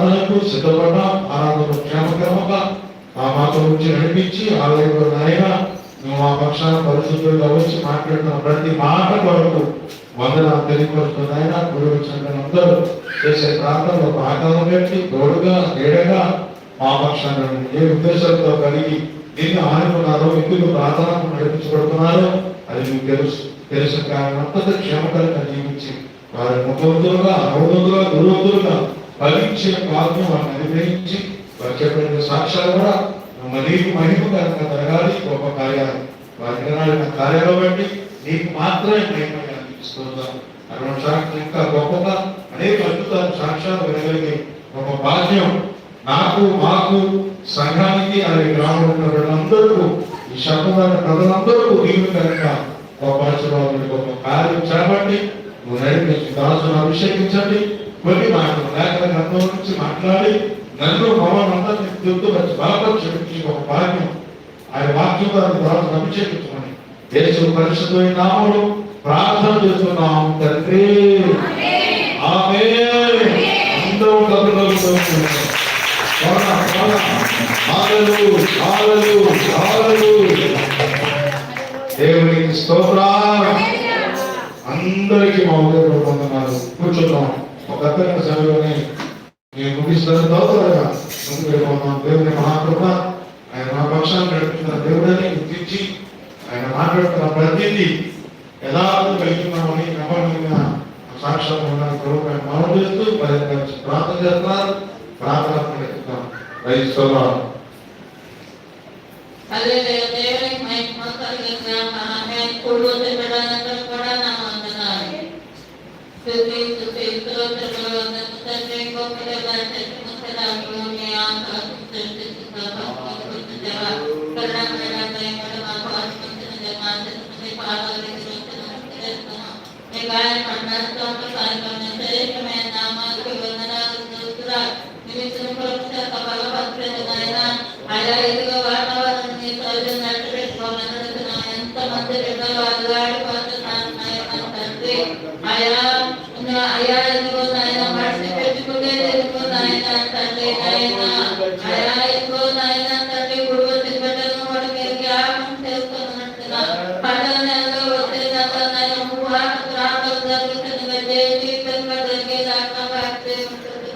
ఆరాధనకు సిద్ధపడ్డాం ఆరాధన క్షేమకరముగా ఆ మాతో గురించి నడిపించి ఆలయంలో నాయన నువ్వు మా పక్షాన పరిశుద్ధులుగా వచ్చి మాట్లాడుతున్న ప్రతి మాట కొరకు వందనాలు తెలియపరుస్తున్నాయన. గురువు అందరూ చేసే ప్రాంతంలో భాగం పెట్టి తోడుగా నీడగా మా పక్షాన ఏ ఉద్దేశంతో కలిగి దీన్ని ఆనుకున్నారో ఎందుకు ప్రార్థన నడిపించబడుతున్నారో అది మీకు తెలుసు. తెలిసిన కారణం అంతటా క్షేమకరంగా జీవించి వారి ముఖవంతులుగా అవధులుగా గురువంతులుగా ఫలించిన కాలం వారిని అనుగ్రహించి వారు చెప్పిన సాక్ష్యాలు కూడా నీకు కనుక జరగాలి గొప్ప కార్యాలు వారి వినాలిన కార్యాలు బట్టి నీకు మాత్రమే మహిమ అనిపిస్తుందాం? అటువంటి సాక్ష్యం ఇంకా గొప్పగా అనేక అద్భుతాలు సాక్ష్యాలు వినగలిగే ఒక భాగ్యం నాకు మాకు సంఘానికి అలాగే గ్రామంలో ఉన్న వాళ్ళందరూ ఈ శబ్దమైన ప్రజలందరూ దీవెనకరంగా గొప్ప ఆశీర్వాదాలు గొప్ప కార్యం చేపట్టి నువ్వు నడిపించి దాసును అభిషేకించండి. కొన్ని మాటలు లేకపోతే గ్రంథం నుంచి మాట్లాడి నన్ను భవనం అంతా దిద్దు వచ్చి బలపరిచి ఒక భాగ్యం. ఆయన వాక్యం ద్వారా దాసును అభిషేకించమని యేసు పరిశుద్ధమైన నామలు ప్రార్థన చేస్తున్నాం తండ్రి. ఆమె అందరూ డబ్బులు దేవునికి స్తోత్ర అందరికీ మా ఉదయం పొందుతున్నారు. కూర్చున్నాం ఒక సమయంలోనే నేను ముగిస్తాను తోతగా ముందు వెళ్ళిపోతున్నాం దేవుని మహాకృప ఆయన మా పక్షాన్ని నడుపుతున్న దేవుడని గుర్తించి ఆయన మాట్లాడుతున్న ప్రతిదీ యథార్థం వెళ్తున్నామని నమ్మకమైన సాక్ష్యం ఉన్న ప్రభుత్వం మనం చేస్తూ మరి ప్రార్థన చేస్తున్నారు. ప్రార్థన చేస్తున్నాం క్రైస్తవ మీ గాయ కంఠస్థంలో సాయంత్రం శ్రేష్టమైన నామాలకు వందనాలు స్తోత్రాలు నిమిత్తం ప్రొఫెసర్ బలభద్రుడు నాయన అలా ఇదిగో వాతావరణం నీ సౌజన్యం నట్టు పెట్టుకోమని ఎంత మంది బిడ్డలు అల్లాడిపోతున్నాను నాయన తండ్రి అయా ఉన్న- అయా ఇదిగో నాయన మడిసి పెట్టుకునే ఇదిగో నాయన తండ్రి నాయన అయా ఇదిగో నాయన తండ్రి గుడివచ్చి బిడ్డలను వాడి మీరు జ్ఞాపకం చేసుకున్నట్టుగా పండుగ నెలలో వచ్చేదాక నాయన ముగ్గురు రాకలు జరుగుతుండగా జీవితంగా జరిగేదాకా వారి ఉంటుంది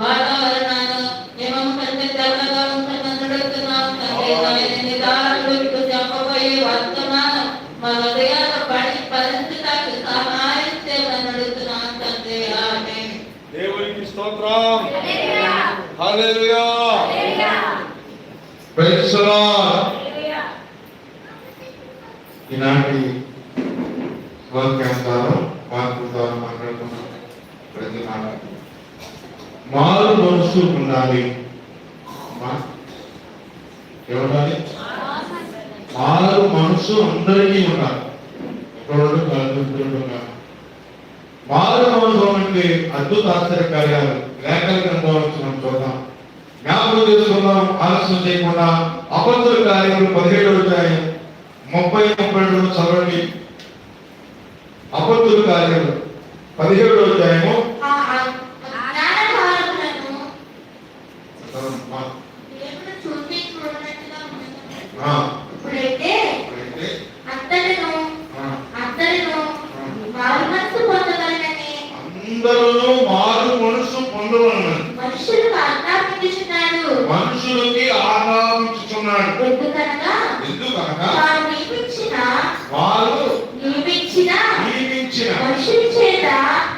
వాతావరణాలు నియమం కంటే తెల్లగా ఉంటుందని అడుగుతున్నాం తండ్రి నాయన నిదారులకు చెప్పబోయే వర్తమానం మా హృదయాల పడి పరిస్థితులకు సహాయం చేయమని అడుగుతున్నాం తండ్రి ఆమేన్ దేవునికి స్తోత్రం హల్లెలూయా ప్రైజ్ ఈనాటి వాక్యం ద్వారా వాక్యం ద్వారా మాట్లాడుతున్నాం ప్రతి మాట మారు మనసు ఉండాలి మా- ఏముండాలి మారు మనసు అందరికీ ఉండాలి ఎక్కడోడు కాదు ఇద్దరు కాదు అంటే అద్భుత ఆశ్చర్య కార్యాలు లేఖల గ్రంథం నుంచి మనం చూద్దాం. జ్ఞాపకం చేసుకుందాం ఆలస్యం చేయకుండా అబద్ధుల కార్యములు పదిహేడు అధ్యాయం ముప్పై ముప్పై రెండు చదవండి. అబద్ధుల కార్యములు పదిహేడు అధ్యాయము ఆ జ్ఞానభారములను ఆ, దేవుడు చూసి చూడనట్టుగా ఉన్నది. ఆ, ఇప్పుడైతే అయితే, అంతటను ఆ, అందరిను మారు మనసు పొందగలనని అందరూ మారు మనసు పొందవలనని మనుషులకు ఆజ్ఞాపించుచున్నాడు మనుషులకి ఆహ్వానించుచున్నాడు ఎందుకనగా? ఎందుకనగా? వారు నియమించిన వారు నియమించిన నియమించిన మనుషుల చేత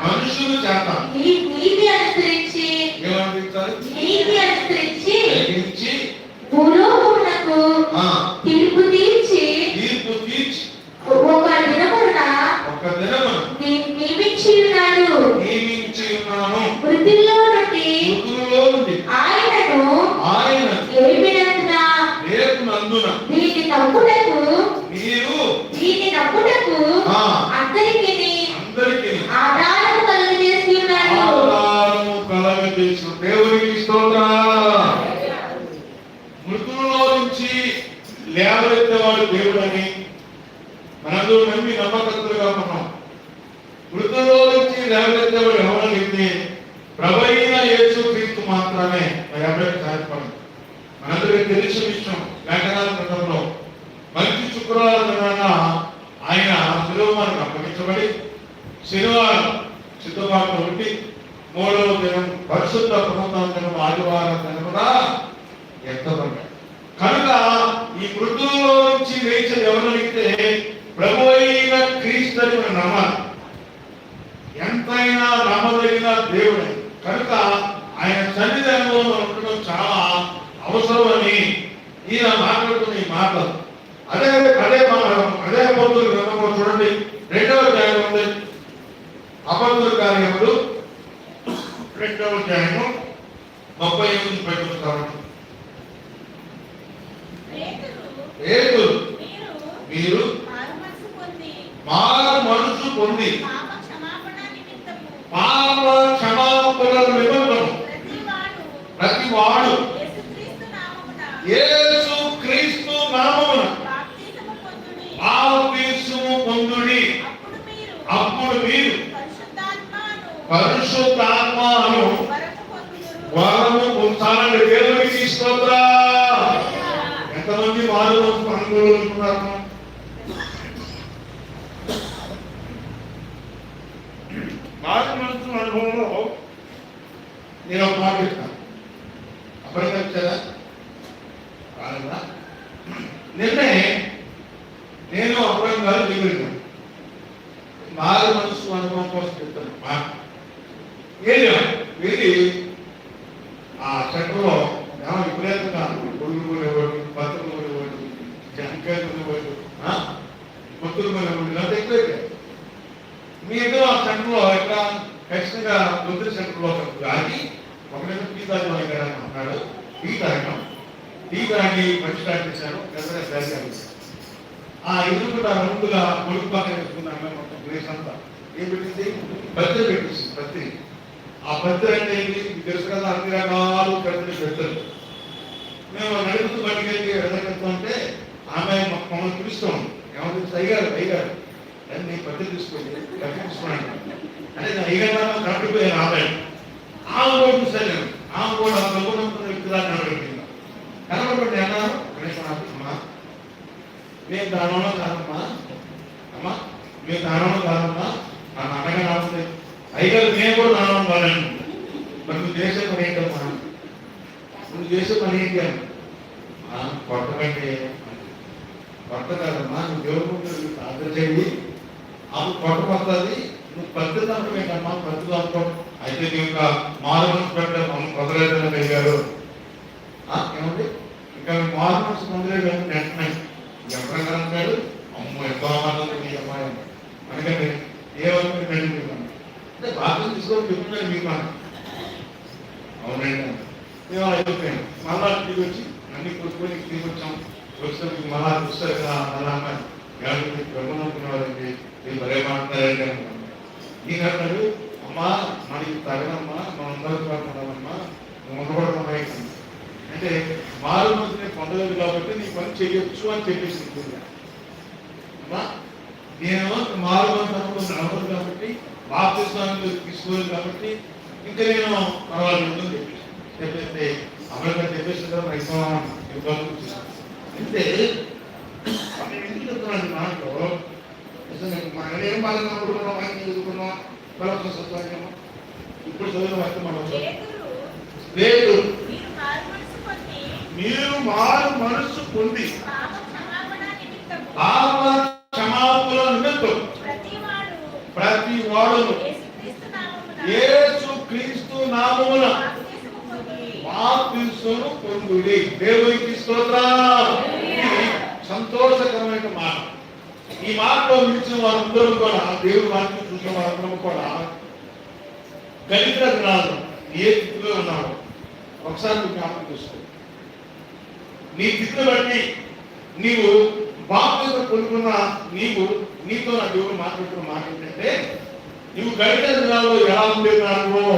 మనుషుల చేత నీతి అనుసరించి ఏమనిపించాలి? నీతి అనుసరించి గ్రహించి భూలోకమునకు ఆ, తీర్పు తీర్చి తీర్పు తీర్చి ఒక దినమున ఒక దినమున నీ- నియమించి ఉన్నాడు నియమించి ఉన్నాను వృత్తిలో నుండి మృతుల్లో నుండి ఆయనను ఆయన ఏమినందున రేపు నందున దీన్ని నమ్ముటకు మీరు దీన్ని నమ్ముటకు ఆ, అందరికి అందరికీ ఆధారము కలుగజేసి ఉన్నాడు ఆధారము కలగజేసిన దేవునికి స్తోత్ర మృతుల్లో నుంచి లేవనెత్తేవాడు దేవుడని మనందరూ నమ్మి నమ్మకస్తులుగా ఉన్నాం మృతుల్లో నుంచి లేవనెత్తేవాడు ఎవరని ప్రభైన యేసు క్రీస్తు మాత్రం అందరికీ తెలిసిన విషయం లేఖనాల గ్రంథంలో మంచి శుక్రవారం దినాన ఆయన శిలువమానికి శనివారం సిద్ధపాటు ఉండి మూడవ దినం పరిశుద్ధ ప్రభుత్వం దినం ఆదివారం దినమున ఎత్తబడ్డాడు కనుక ఈ మృతుల్లో నుంచి వేచిన ఎవరైతే ప్రభు అయిన క్రీస్తు అని నమ్మాలి? ఎంతైనా నమ్మదగిన దేవుడు. కనుక ఆయన సన్నిధానంలో ఉండడం చాలా అవసరమని ఈయన మాట్లాడుతున్న ఈ మాటలు. అదే అదే మా- అదే అబద్ధులు చూడండి. రెండవ ఉంది అబద్ధుల కార్యములు రెండవ అధ్యాయము ముప్పై ఎనిమిది పెట్టుకుంటామండి పేతురు, ఏడు మీరు మీరు మనసు పొంది పాప క్షమాపణ నిబంధన ప్రతి వాడు యేసు క్రీస్తు నామమున బాప్తిసము పొందుడి. బాప్తిసము పొందుడి అప్పుడు మీరు అప్పుడు మీరు పరిశుద్ధాత్మను పరిశుద్ధాత్మను వరము పొందుదురు. వరము పొందాలని దేవునికి స్తోత్ర ఎంతమంది వారు అనుభవిస్తున్నారు మారు మనసు అనుభవంలో నేను ఒక మాట చెప్తాను అప్పటికే వచ్చారా రాలేదా? నిన్నే నేను అప్పుడే గారు దిగుతాను మారు మనసు అనుభవం కోసం చెప్తాను మాట వెళ్ళాం వెళ్ళి ఆ చెట్టులో ఏమో విపరీతంగా గొడుగులు కొనేవాడు బతులు కొనేవాడు జంకాయలు కొనేవాడు భక్తులు కొనేవాడు ఇలాంటి ఎక్కువైపోయాయి మీరు ఆ సెంటర్లో ఎట్లా ఖచ్చితంగా దొంగ సెంటర్లో కానీ ఒకరేమో టీ తాగి గారు అని అన్నాడు టీ తాగడం టీ తాగి మంచి స్టార్ట్ చేశాను పెద్దగా తాగాను ఆ ఎదురుకుండా ముందుగా పొడుగు పక్కన పెట్టుకున్నాను మొత్తం ప్లేస్ అంతా. ఏం పెట్టింది? పత్రి పెట్టింది పత్రి ఆ పత్రి అంటే ఏంటి? మీకు తెలుసు కదా అన్ని రకాలు పెద్దలు పెద్దలు మేము నడుపుతూ పట్టుకెళ్ళి ఎదగలుగుతూ ఉంటే ఆమె మమ్మల్ని పిలుస్తూ ఉంది. ఏమంటే అయ్యారు అయ్యారు అని నేను పత్రిక తీసుకోండి పత్రిక తీసుకున్నాను. అంటే నేను కరెక్ట్ పోయి ఆమె ఆమె కూడా చూసాను నేను ఆమె కూడా ఆ గొప్ప వ్యక్తిలా కనబడింది కనబడి అన్నాను గణేశ్వరమ్మా మేము దానంలో కాదమ్మా అమ్మా మేము దానంలో కాదమ్మా నా నాన్నగా రావట్లేదు. అయ్యగారు నేను కూడా దానం కాలేను. మరి నువ్వు చేసే పని ఏంటమ్మా? నువ్వు చేసే పని ఏంటి? అమ్మా "ఆ, కొత్త కాదమ్మా నువ్వు దేవుడు ప్రార్థన చేయండి. అప్పుడు కొత్త వస్తుంది. నువ్వు పద్ధతి అంటే ఏంటమ్మా పద్ధతి అనుకో అయితే నీ యొక్క మారు మనసు పెట్టడం మనం పొందలేదని అయ్యారు ఏమండి? ఇంకా మారు మనసు పొందలేదు అంటే వెంటనే. ఎవరైనా అంటాడు అమ్మ ఎంతో ఆనందం ఉంది అమ్మాయి అందుకని ఏమనుకుని వెళ్ళి అంటే బాధ్యత తీసుకొని చెప్తున్నాడు మీకు అవునండి. మేము అలా అయిపోయాం. మళ్ళా ఇంటికి వచ్చి అన్ని కొట్టుకొని తిరిగి వచ్చాము వస్తే మీకు మళ్ళా చూస్తారు కదా మళ్ళా అమ్మాయి మీరు భలే మాట్లాడారండి అనుకున్నాను ఈయన అన్నాడు అమ్మా మనకి తగనమ్మా మనం అందరం ఉండబడమ్మా అంటే మారు మనసుని పొందలేదు కాబట్టి నీ పని చేయొచ్చు అని చెప్పేసి అమ్మా నేను మారు మనసు నడవదు కాబట్టి బాప్తిస్వామి తీసుకోలేదు కాబట్టి ఇంకా నేను పర్వాలేదు అని చెప్పేసి. చెప్పేస్తే అమెరికా చెప్పేసి కదా రైతం అంటే నేను ఎందుకు చెప్తున్నాను మాటలో మనం ఏం బాధగా అనుకుంటున్నాం ఆయన చదువుకున్నాం బలవంతం ఇప్పుడు చదివిన వస్తే మనం లేదు మీరు మీరు మారు మనస్సు పొంది పాప క్షమాపణ నిమిత్తం ప్రతి వాడును. నామమున. యేసు క్రీస్తు నామమున. బాప్తిస్మను పొందుడి. దేవునికి స్తోత్రం సంతోషకరమైన మాట. ఈ మాటలో నిలిచిన వారందరూ కూడా దేవుడు వాటిని చూసిన వారందరూ కూడా దళిత దినాలు ఏ స్థితిలో ఉన్నాడు ఒకసారి నువ్వు జ్ఞాపకం చేసుకో. నీ స్థితిని బట్టి నీవు బాప్తిజం పొందుకున్న నీవు నీతో నా దేవుడు మాట్లాడుతున్న మాట ఏంటంటే నీవు గడిత దినాల్లో ఎలా ఉండేదానివో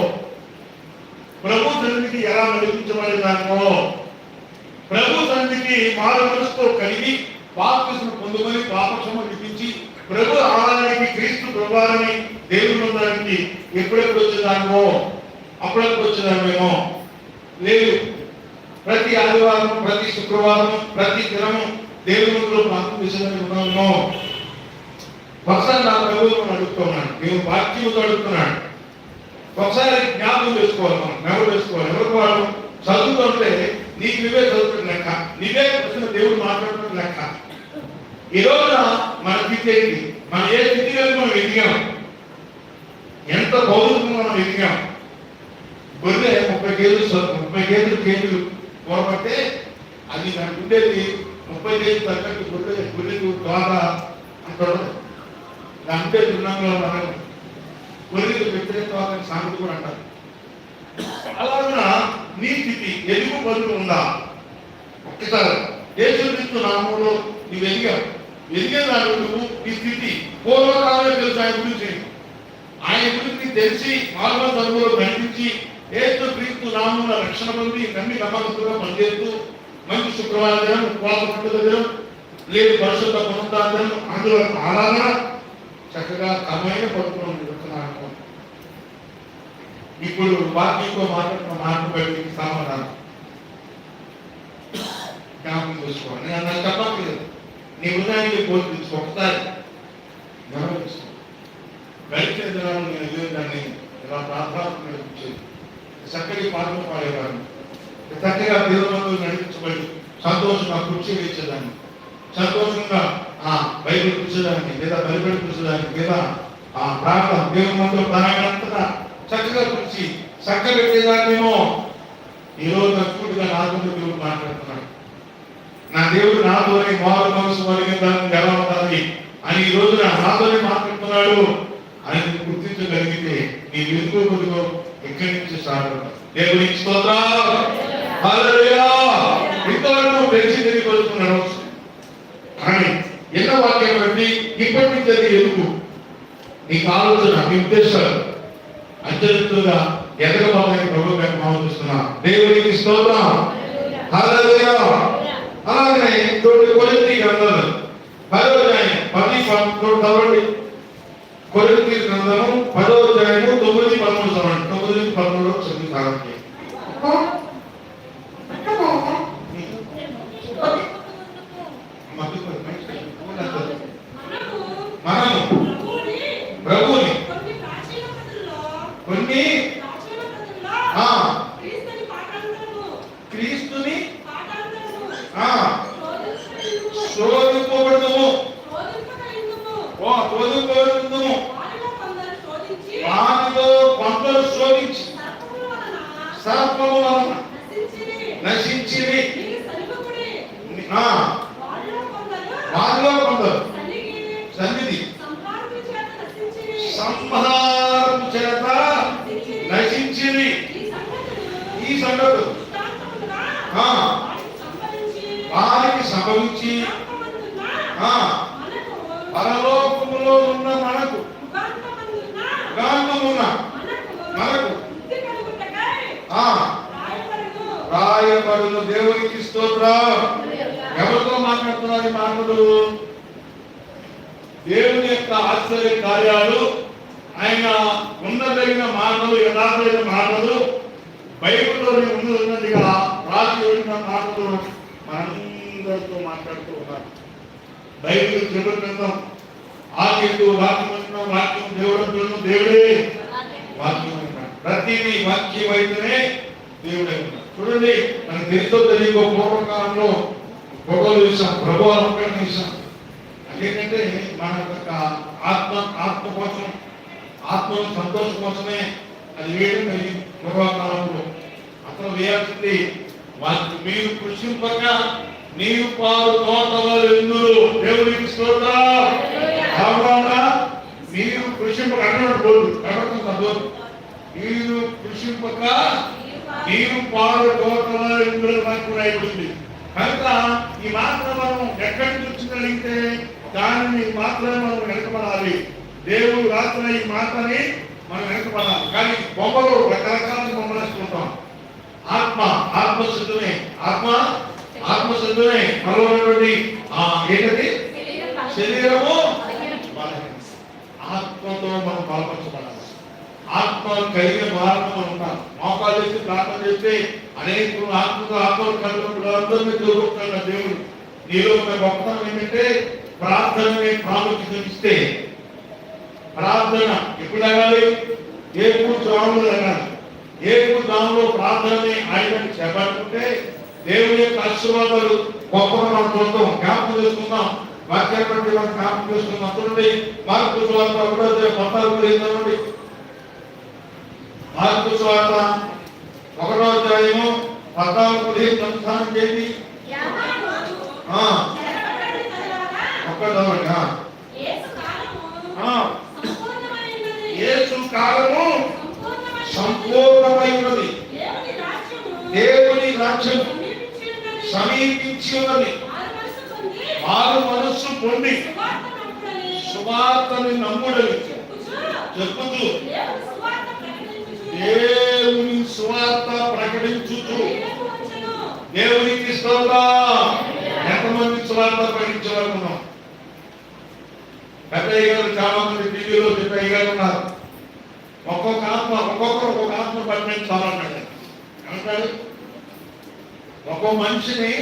ప్రభు సన్నిధికి ఎలా నడిపించబడేదానివో ప్రభు సన్నిధికి మారు మనసుతో కలిగి బాప్తిజం పొందుకొని పాపక్షమ విధించి ప్రభు ఆలయానికి క్రీస్తు ప్రభావాన్ని దేవుని ఉండడానికి ఎప్పుడెప్పుడు వచ్చేదానివో అప్పుడెప్పుడు వచ్చేదానివేమో లేదు. ప్రతి ఆదివారం ప్రతి శుక్రవారం ప్రతి దినము దేవుని ముందులో ప్రార్థన చేసేదని ఒకసారి నా ప్రభుత్వం అడుగుతున్నాడు నేను వాక్యముతో అడుగుతున్నాడు. ఒకసారి జ్ఞాపకం చేసుకోవాలి మనం నెవరు చేసుకోవాలి. ఎవరికి వాళ్ళు చదువుతుంటే నీకు నువ్వే చదువుతున్న లెక్క నువ్వే వచ్చిన దేవుడు మాట్లాడుతున్న లెక్క. ఈ రోజున మన స్థితి ఏంటి? మనం ఏ స్థితిలో మనం ఎదిగాం? ఎంత భౌతికంగా మనం ఎదిగాం? గొర్రె ముప్పై కేజీలు ముప్పై కేజీలు కేజీలు పోరబట్టే అది దానికి ఉండేది ముప్పై కేజీలు తగ్గట్టు గొర్రె గొర్రెకు ద్వారా అంటాడు దాంట్లో దుర్నంగా మనం కొలిగిన వ్యతిరేకవాదని సామెత కూడా అంటారు. అలాగా నీ స్థితి ఎదుగు బదులు ఉందా? ఒక్కసారి యేసుక్రీస్తు నామంలో నువ్వు ఎదిగావు. ఎదిగేదాన్ని నువ్వు నీ స్థితి పూర్వకాలమే తెలుసు ఆయన గురించి. ఆయన గురించి తెలిసి మానవ ధర్మంలో కనిపించి ఏసు క్రీస్తు నామంలో రక్షణ పొంది నమ్మి నమ్మకంగా పనిచేస్తూ మంచి శుక్రవారం దినం ఉపవాస పండుగ దినం లేదు పరిశుద్ధ పునరుద్ధరణ అందులో ఆరాధన చక్కగా క్రమైన పడుతున్నాం ఇప్పుడు వాక్యంతో మాట్లాడుతున్న మార్పు బట్టి సమాధానం జ్ఞాపకం చూసుకోవాలి. నేను నాకు చెప్పట్లేదు. నీ హృదయానికి పోల్పించుకో ఒకసారి గమనించుకో గడిచిన దినాలు నేను ఇదే ఇలా ప్రార్థన నడిపించేది చక్కటి పాటలు పాడేవాడిని. చక్కగా దేవుడు నడిపించబడి సంతోషంగా కుర్చీ వేసేదాన్ని. సంతోషంగా ఆ బయట కూర్చోదానికి లేదా బైబిల్ కూర్చోదానికి లేదా ఆ ప్రార్థన దేవుడు మనతో ప్రాణాంతగా చక్కగా కూర్చి చక్క పెట్టేదాన్నేమో ఈరోజు రోజు అద్భుతంగా నాతో దేవుడు మాట్లాడుతున్నాడు. నా దేవుడు నాతోనే మారు మనసు కలిగిందని ఎలా ఉండాలి అని ఈ రోజు నా నాతోనే మాట్లాడుతున్నాడు అని గుర్తించగలిగితే నీ వెలుగు కొడుకు ఎక్కడి నుంచి స్టార్ట్ అవుతావు ఇంతవరకు స్తోత్రం హల్లెలూయా. ఇంతవరకు తెలిసి తెలియకొస్తున్నాడు కానీ ఎన్న వాక్యం బట్టి ఇప్పటి నుంచి అది ఎదుగు నీకు ఆలోచన నీ ఉద్దేశాలు. అత్యంతగా ఎదగబాలని ప్రభు ఆలోచిస్తున్నా దేవునికి స్తోత్రం. హల్లెలూయా. అలాగే తోటి గ్రంథాలు. పదో అధ్యాయం పది చదవండి. కొరింథీ గ్రంథము పదో అధ్యాయము తొమ్మిది పదమూడు చదవండి. తొమ్మిది పదమూడు చదివి సాగండి మధ్య మనము ప్రభువుని కొన్ని ఆ క్రీస్తుని ఆ శోధింపబడము ఓ శోధింపబడుతున్నాము వారిలో కొందరు శోధించి సర్పము వలన నశించిరి ఆ వారిలో కొందరు సన్నిధి సంహారం చేత నశించిరి ఈ సంగతులు ఆ, వారికి సంభవించి ఆ, పరలోకములో ఉన్న మనకు గాంగమున్న మనకు ఆ రాయబడును దేవునికి స్తోత్రం ఎవరితో మాట్లాడుతున్నారు ఈ మాటలు దేవుని యొక్క ఆశ్చర్య కార్యాలు ఆయన ఉన్నదగిన మాటలు యథార్థమైన మాటలు బైబిల్లోని ఉన్నట్టుగా రాసి ఉన్న మాటలు మనందరితో మాట్లాడుతూ ఉన్నారు. బైబిల్ చెబుతున్నాం గ్రంథం వాక్యం వాక్యం దేవుడు దేవుడే వాక్యం ఉన్నాడు ప్రతిదీ వాక్యం అయితేనే దేవుడే ఉన్నాడు. చూడండి మనకు తెలుసో తెలియకో పూర్వకాలంలో ఫోటోలు చూసాం ప్రభు అలంకరణ చూసాం అదేంటంటే మన యొక్క ఆత్మ ఆత్మ కోసం ఆత్మ సంతోషం కోసమే అది వేయడం జరిగింది పూర్వకాలంలో. వేయాల్సింది. వారికి మీరు కృషింపక నీవు పాలు తోటలో ఎందురు దేవునికి స్తోత్రం. మీరు కృషింపక అన్నాడు బోధు కనబడుతుంది చదువు మీరు కృషింపక నీవు పాలు తోటలో ఎందురు నాకు రాయబడింది కనుక ఈ మాత్రం మనం ఎక్కడి నుంచి వచ్చినట్లయితే దానిని మాత్రమే మనం వెనకబడాలి. దేవుడు రాత్రి ఈ మాటని మనం వెనకబడాలి. కానీ బొమ్మలు రకరకాల బొమ్మలు వేసుకుంటాం. ఆత్మ ఆత్మ సిద్ధమే ఆత్మ ఆత్మ సిద్ధమే మరొకటి ఆ ఏంటది? శరీరము ఆత్మతో మనం బలపరచబడాలి. ఆత్మ కలిగిన భారతం మనం ఉంటాం మోకాలు చేసి ప్రార్థన చేస్తే అనేక ఆత్మతో ఆత్మలు కలిగినప్పుడు అందరినీ చూపుతున్న దేవుడు. నీలో ఒక గొప్పతనం ఏంటంటే ప్రార్థననే ప్రాముఖ్యత ఇస్తే ప్రార్థన ఎప్పుడు అడగాలి ఏ పూర్తి జాములు అడగాలి ఏ జాములో ప్రార్థనని ఆయన చేపట్టుకుంటే దేవుని యొక్క ఆశీర్వాదాలు గొప్పగా మనం చూద్దాం జ్ఞాపకం చేసుకుందాం. వాక్యాన్ని మనం జ్ఞాపకం చేసుకుందాం. చూడండి మార్పు స్వార్థ ఒకటో పద్నాలుగు ఏంటండి మార్పు స్వార్థ ఒకటో అధ్యాయము పద్నాలుగు పదిహేను సంస్థానం చేసి యాకోబు ఆ, చెరపట్టబడిన తరువాత ఒక్కటో ఒకటి, ఆ. యేసు కాలము ఆ, సంపూర్ణమైనది. యేసు కాలము సంపూర్ణమైనది. సంపూర్ణమై ఉన్నది దేవుని రాజ్యము సాక్ష్యం సమీపించి ఉన్నది. వారు మనస్సు పొంది. సువార్తని నమ్ముడని చెప్పుతూ. దేవుని సువార్త ప్రకటించుతూ. దేవునికి స్తోత్రం. ఎంతమంది సువార్త ప్రకటించేవారు పెద్దయ్య గారు చాలా మంది టీవీలో పెద్దయ్య గారు ఉన్నారు. ఒక్కొక్క ఆత్మ ఒక్కొక్కరు ఒక్కొక్క ఆత్మ ప్రకటించాలన్నాడు. అంటారు ఒక్కో మనిషిని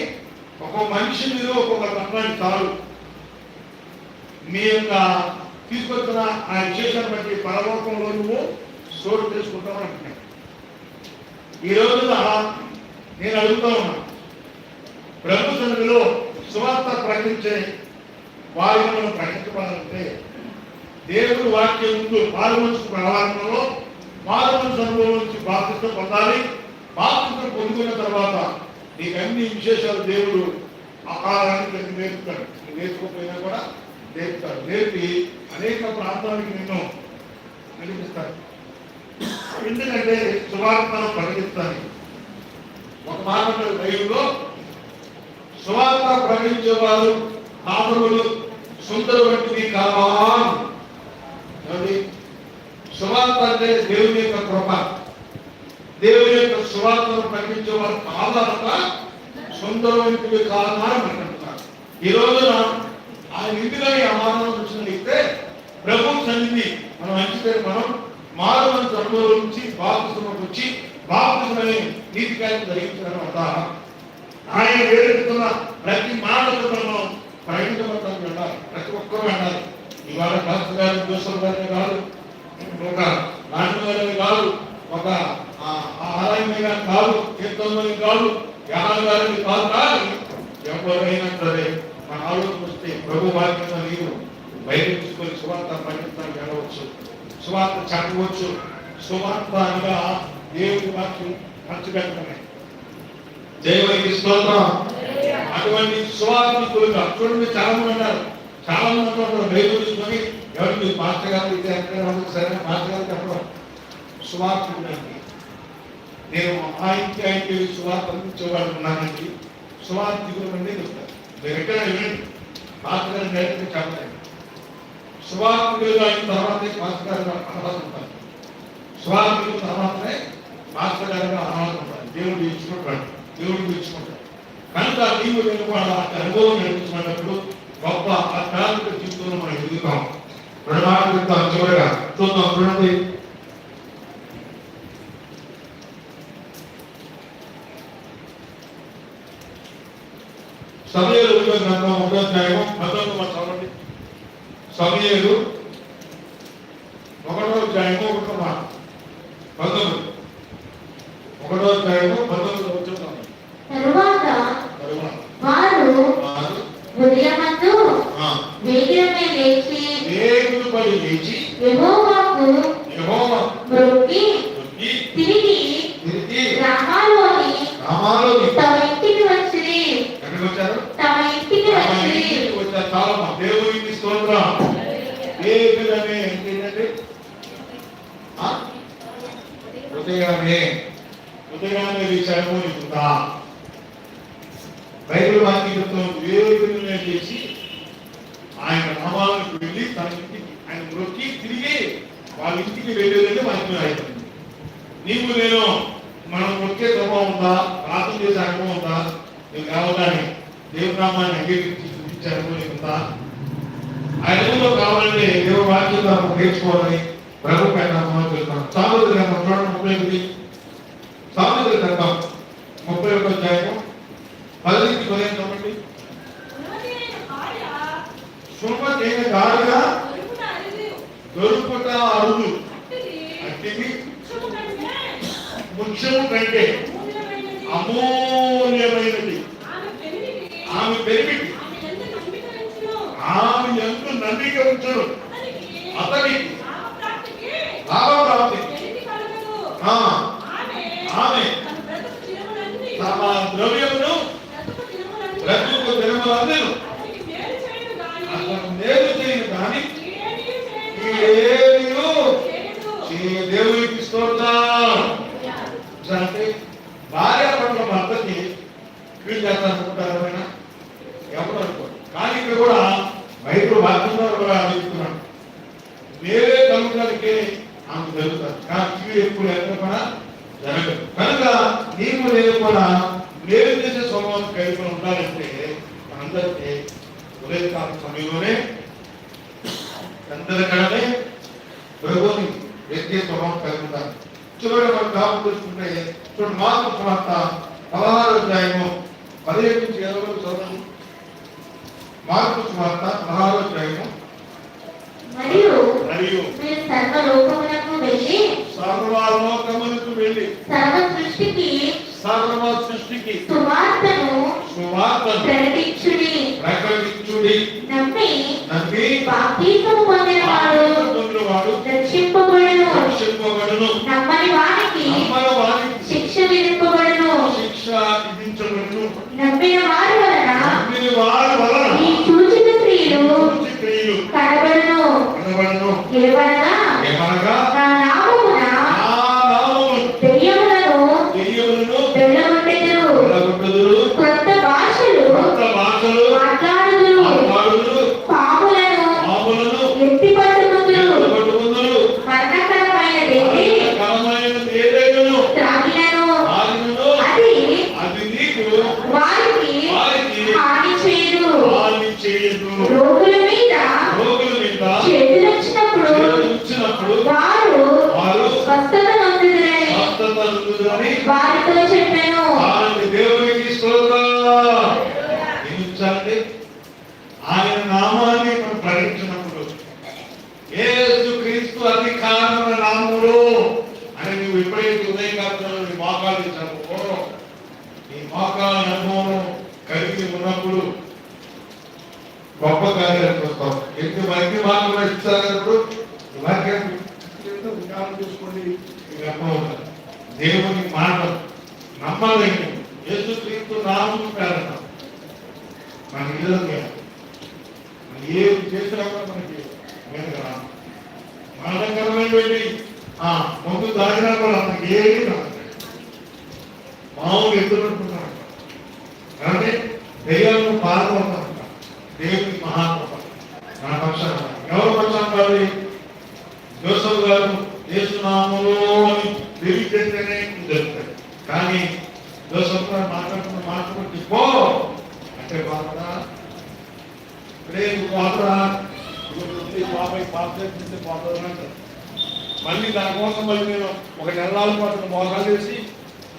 ఒక్కో మనిషి మీద ఒక్కొక్క తత్వాన్ని చాలు మీ యొక్క తీసుకొచ్చిన ఆ విశేషాన్ని బట్టి పరలోకంలో నువ్వు చోటు చేసుకుంటావు అంటున్నాడు. ఈ రోజున నేను అడుగుతా ఉన్నా ప్రభు సన్నిధిలో సువార్త ప్రకటించే వారిని మనం ప్రకటించబడాలంటే దేవుడు వాక్యం ముందు మారు మనసు ప్రవాహంలో మారు మనసు అనుభవం నుంచి బాధ్యత పొందాలి. బాధ్యత పొందుకున్న తర్వాత నీకు అన్ని విశేషాలు దేవుడు ఆహారానికి నేర్పుతాడు. నేర్చుకోకపోయినా కూడా నేర్పుతాడు. నేర్పి అనేక ప్రాంతానికి నిన్ను నడిపిస్తాడు. ఎందుకంటే సువార్తను ప్రకటిస్తాను ఒక మాట దైవంలో సువార్త ప్రకటించేవారు పాపములు సుందర వంటివి కావా సువార్త అంటే దేవుని యొక్క కృప. దేవుని యొక్క సువార్తను ప్రకటించే వారు సుందర సొంత ఇంటికి అని అంటున్నారు. ఈ రోజున ఆయన ఇంటిలోని అమానం చూసినట్లయితే ప్రభు సన్నిధి మనం అంచితే మనం మారు మనసు అనుభవం నుంచి బాప్తిస్మకు వచ్చి బాప్తిస్మని నీతి కార్యం జరిగించడం అంట ఆయన వేడుకున్న ప్రతి మాటకు మనం ప్రకటించబడతాం వెళ్ళాలి ప్రతి ఒక్కరూ వెళ్ళాలి ఇవాళ డాక్టర్ గారు జోసఫ్ గారిని కాదు ఒక నాన్న గారిని కాదు ఒక ఆ, కాదు కీర్తనని కాదు యాన కాదు కానీ ఎవరైనా సరే మన ఆలోచన వస్తే ప్రభు వాక్యంలో నీవు బయట తీసుకొని సువార్త ప్రకటించడానికి వెళ్ళవచ్చు సువార్త చెప్పవచ్చు సువార్త అనగా దేవుడి వాక్యం పంచబెట్టడమే దేవునికి స్తోత్రం. అటువంటి సువార్తికులుగా చూడండి చాలా మంది ఉన్నారు చాలా మంది ఉన్నారు బయట తీసుకొని ఎవరు మీరు మాస్టర్ గారు ఇది ఎక్కడ సరే మాస్టర్ గారు చెప్పడం. సువార్తికులండి నేను ఆ ఇంటి ఆ ఇంటి సువార్త అందించేవాడు ఉన్నానండి సువార్త అండి చెప్తారు మీరు ఎక్కడ వినండి. మాస్టర్ గారు చెప్పలేదు సువార్తికులుగా అయిన తర్వాతే మాస్టర్ గారు అర్హత ఉంటారు. సువార్తికుల తర్వాతనే పాత్రగారుగా గారుగా అర్హత ఉంటారు. దేవుడు ఇచ్చుకుంటాడు దేవుడు ఇచ్చుకుంటాడు కనుక నీవు నేను వాళ్ళ అనుభవం నడిపించినప్పుడు గొప్ప అత్యాధునిక జీవితంలో మనం ఎదుగుతాం. రెండు మాటలు చెప్తాం చివరిగా. చూద్దాం చూడండి. సమయాలు ఒకటో గ్రంథం ఒకటో అధ్యాయం పంతొమ్మిది మనం చదవండి. సమయాలు ఒకటో అధ్యాయం ఒకటో మాట. పంతొమ్మిది. ఒకటో అధ్యాయం పంతొమ్మిది వచ్చిన తరువాత తరువాత వారు వారు, ఉదయమందు ఆ, వేగిరమే లేచి దేవుని పడి లేచి యెహోవాకు యెహోవా మ్రొక్కి దొరికి తిరిగి తిరిగి గ్రామాల్లోని రామాలోని తమ ఇంటికి వచ్చిరి ఎక్కడికి వచ్చారు తమ ఇంటికి రామ వచ్చిరి ఇంటికి వచ్చారు చాలా మా దేవునికి స్తోత్రం దేవుడనే ఏంటంటే ఆ? ఉదయమే ఉదయమే విషయము ఉందా బైబిల్ వాక్యం చెప్తుంది దేవుడిని చేసి ఆయన నామాలకు వెళ్ళి తన ఇంటికి ఆయన మొక్కి తిరిగి వాళ్ళ ఇంటికి వెళ్ళేదని వాక్యం అయిపోయింది నీవు నేను మనం మొక్కే స్వభావం ఉందా ప్రార్థన ఉందా నీకు కావాలని దేవుని నామాన్ని అంగీకరించి చూపించే అనుభవం నీకు ఉందా ఆ అనుభవంలో కావాలంటే దేవుని వాక్యం మనం నేర్చుకోవాలని ప్రభు పైన మనం వెళ్తాం సామెతలు గ్రంథం చూడండి ముప్పై ఎనిమిది. సామెతల గ్రంథం ముప్పై ఒకటో అధ్యాయం పది పదిహేను భార్య సుమతి అయిన గాడిగా దొరుకుట అరిది. అట్టిది. వృక్షము కంటే అమూల్యమైనది. ఆమె పెనిమిటి ఆమె పెరిమిటి ఆమె ఎంత నమ్మిక అతనికి లాభప్రాప్తికి లాభప్రాప్తి ఆమె తమ ద్రవ్యమును బ్రతుకు అతనికి మేలు చేయను అతను కానీ కీడేమీ చేయదు. ఏమీయు చేయదు. ఈ దేవునికి స్తోత్రం అంటే భార్య పట్ల భర్తకి వీళ్ళు చేస్తారనుకుంటారు ఎవరైనా ఎవరు అనుకోరు కానీ ఇక్కడ కూడా బైబిల్ వాక్యంలో కూడా అడుగుతున్నాను వేరే కలుగుతానికి ఆమె జరుగుతారు కానీ ఇవి ఎప్పుడు ఎక్కడ కూడా జరగదు కనుక నీకు నేను కూడా మేలు చేసే స్వభావం కలిగి ఉండాలంటే మనందరికీ ఉదయకాల సమయంలోనే అందరికడమే ప్రభుని వ్యక్తి స్వభావం కలిగి ఉంటారు చివరి మనం కాపు చూసుకుంటే చూడండి మార్పు సువార్త పదహారు అధ్యాయము పదిహేడు నుంచి ఇరవై వరకు చదవండి మార్పు సువార్త పదహారు అధ్యాయము మరియు మరియు మీరు సర్వలోకములకు వెళ్ళి సర్వలోకములకు వెళ్ళి సర్వ సృష్టికి సర్వ సృష్టికి సువార్తను సువార్తను ప్రకటించుడి. ప్రకటించుడి. నమ్మి నమ్మి బాప్తీసము పొందిన వాడు వాడు రక్షింపబడును. రక్షింపబడును. నమ్మని వారికి నమ్మని వారికి శిక్ష విధింపబడును. శిక్ష విధించబడును. నమ్మిన వారి వలన నమ్మిన వారి వలన ఈ సూచిత క్రియలు మంచి క్రియలు కనబడును. కనబడును. ఏమనగా వారితో చెప్పాను. ఆయన దేవునికి స్తోత్రం ఏమించాలండి ఆయన నామాన్ని మనం ప్రకటించినప్పుడు యేసు క్రీస్తు అధికారముల నామములు అని నువ్వు ఎప్పుడైతే ఉదయకాలంలో నీ మోకాలు ఇచ్చినప్పుడు నీ మోకాల అనుభవం కలిగి ఉన్నప్పుడు గొప్ప కార్యాలు చూస్తాం ఎందుకు మంచి మార్గంలో ఇచ్చారన్నప్పుడు ఈ వాక్యాన్ని ఏంటో విధానం చూసుకోండి మీకు అర్థమవుతుంది దేవుని మాట నమ్మాలండి యేసు క్రీస్తు నామము పేరట మన ఇల్లు మనం ఏం చేసినా కూడా మనకి మీదకి రాదు మరణకరమైనటువంటి ఆ ముందు దాగినా కూడా మనకి ఏమీ రాదు మామూలు ఎదుర్కొంటున్నాం అంటే దెయ్యాలను పాల్గొంటాం దేవుడి మహాత్మ నా పక్షాన. ఎవరి పక్షాన కాదు జోసఫ్ గారు చేస్తున్నాములో అని తెలియజేస్తేనే జరుగుతాయి కానీ జోసఫ్ గారు మాట్లాడుతున్న మాట్లాడుతూ పో. అంటే బాధరా ఇప్పుడే నువ్వు పోతరా బాబాయ్ పాప చేస్తే పోతుందని అంటారు. మళ్ళీ దానికోసం మళ్ళీ నేను ఒక నెలల పాటు మోసాలు చేసి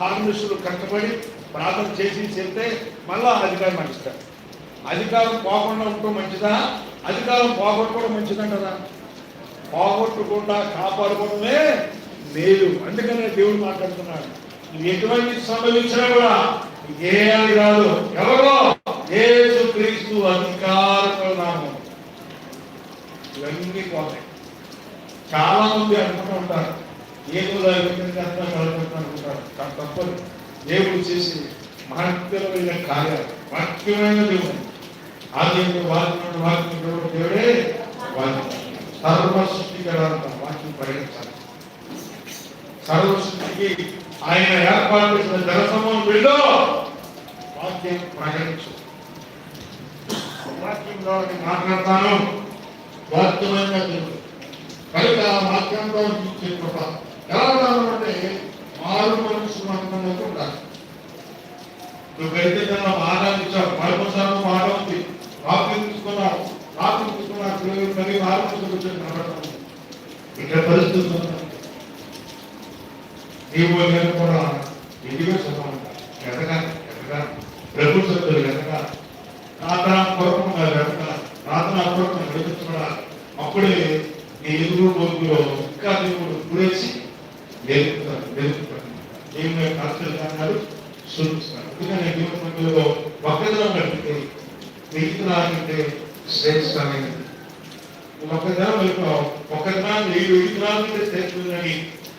హార్మిస్టులు కష్టపడి ప్రార్థన చేసి చెప్తే మళ్ళా అధికారం నాకు అధికారం పోకుండా ఉండటం మంచిదా? అధికారం పోగొట్టుకోవడం మంచిదంటారా? పోగొట్టకుండా కాపాడుకోవడమే మేలు. అందుకనే దేవుడు మాట్లాడుతున్నాడు. నువ్వు ఎటువంటి సంభవించినా కూడా ఏది కాదు ఎవరో? ఏసు క్రీస్తు అధికార నామం ఇవన్నీ పోతాయి. చాలా మంది అనుకుంటూ ఉంటారు. ఏదో అనుకుంటారు తప్పదు. దేవుడు చేసి మహత్యమైన కార్యాలు మహత్యమైన దేవుడు. ఆది వాక్యం వాక్యం దేవుడే వాక్యం. సర్వ సృష్టికరాంత వాక్యం ప్రకటించాలి. సర్వ ఆయన ఏర్పాటు చేసిన జనసమూహం వీళ్ళు వాక్యం ప్రకటించు వాక్యం ద్వారా మాట్లాడతాను. వాక్యమైన దేవుడు. కనుక వాక్యంతో ఇచ్చే కృప. ఎలా రావాలంటే మారు మనసు మంత్రంలో ఉండాలి నువ్వైతే దాన్ని బాగా ఇచ్చావు మరొకసారి బాగా ఉంది వాక్యం తీసుకున్నావు వాక్యం తీసుకున్నావు మరి మారు మనసు ఇక్కడ పరిస్థితులు నీవు నేను కూడా ఇంటిగా సమానం. ఎదగా ఎదగా ప్రభు సత్తులు ఎదగా ప్రార్థనా పూర్వకంగా ఎదగా తన కొరకు నడిపించబడాలి అప్పుడే ఎదురు రోజులో ఇంకా దేవుడు గురేసి వెలుగుతారు వెలుగుతారు దేవుని యొక్క ఆశ్చర్యాలు సూచిస్తారు. అందుకని దేవుని మధ్యలో ఒక్కదనం కంటే మిగతా కంటే శ్రేష్టమైనది ఒక దినం వెళ్ళిపోయాం ఏడు ఏడు దినాలంటే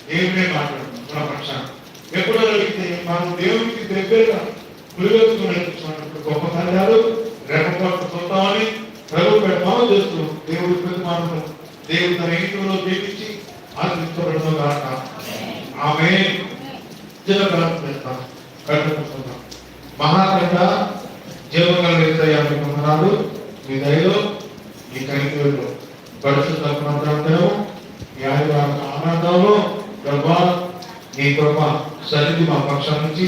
దేవుడే మాట్లాడుతున్నాం మన పక్షాన్ని ఎప్పుడో అడిగితే మనం దేవునికి దగ్గరగా పులివెత్తుకుని గొప్ప కార్యాలు రేపటి చూద్దామని ప్రభు పెడతామో చేస్తూ దేవుడి ప్రతిమాలను దేవుడు తన ఇంట్లో దీపించి ఆశించబడతాం కాక ఆమె చిన్న ప్రార్థన కట్టుకుంటున్నాం మహాకంట జీవగల రీతయ్యాన్ని పొందనాలు మీ దయలో మీ కనికలో పరిశుద్ధ ప్రాంతాలను మీ ఆదివారం ఆనందంలో ప్రభా మీ కృప సరిది మా పక్షాల నుంచి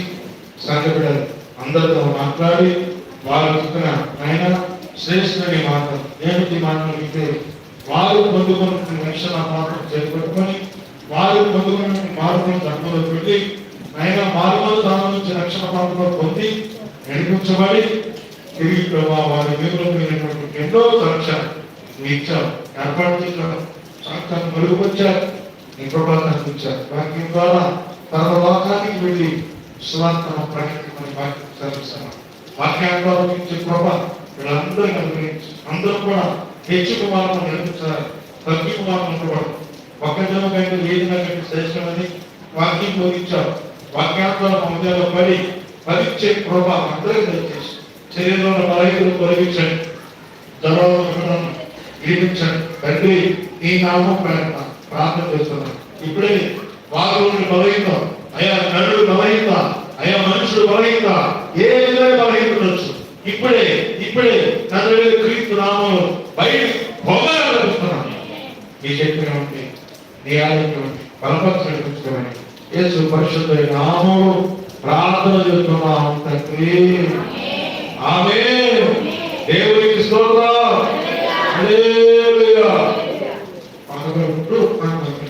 సంఘటనలు అందరితో మాట్లాడి వాళ్ళ చెప్పిన ఆయన శ్రేష్ఠుని మాట ఏమిటి మాటలు వింటే వారు పొందుకున్న రక్షణ మార్గం చేపట్టుకొని వారు పొందుకున్న మార్గం ధర్మంలో పెట్టి ఆయన మార్పులు తన నుంచి రక్షణ మార్గంలో పొంది నడిపించబడి తిరిగి ప్రభావ వారి వీరులమైనటువంటి ఎన్నో రక్షణ ఇచ్చారు. ఏర్పాటు చేశారు. సాక్షాత్ మెరుగుపరిచారు. నీ కృపా కనిపించారు వాక్యం ద్వారా తన లోకానికి వెళ్ళి సువార్తను ప్రకటించమని వాక్యం వాక్యాన్ని ద్వారా ఇచ్చే ప్రభావ వీళ్ళందరూ అందరూ కూడా హెచ్చుకు మార్గం నడిపించారు తగ్గింపు మార్గం ఉండకూడదు ఒక్క జనం కంటే ఏది కంటే శ్రేష్టమని వాక్యం బోధించారు వాక్యాత్మల మధ్యలో పడి పరీక్షే కృప అందరికీ దయచేసి శరీరంలో బలహీనలు తొలగించండి. జవాబు జీవించండి తండ్రి నీ నామం పేరట ప్రార్థన చేస్తున్నాను. ఇప్పుడే వారు బలహీన అయా నరుడు బలహీన అయా మనుషుడు బలహీన ఏ విధంగా బలహీన ఇప్పుడే ఇప్పుడే నరుడు క్రీస్తు నామంలో బయట భోగాలు అడుగుతున్నాం నీ శక్తి ఉంటే నీ ఆరోగ్యం బలపరచుకోమని యేసు పరిశుద్ధ ప్రార్థన చేస్తున్నాం. తండ్రి. ఆమె దేవునికి స్తోత్రం. పక్కన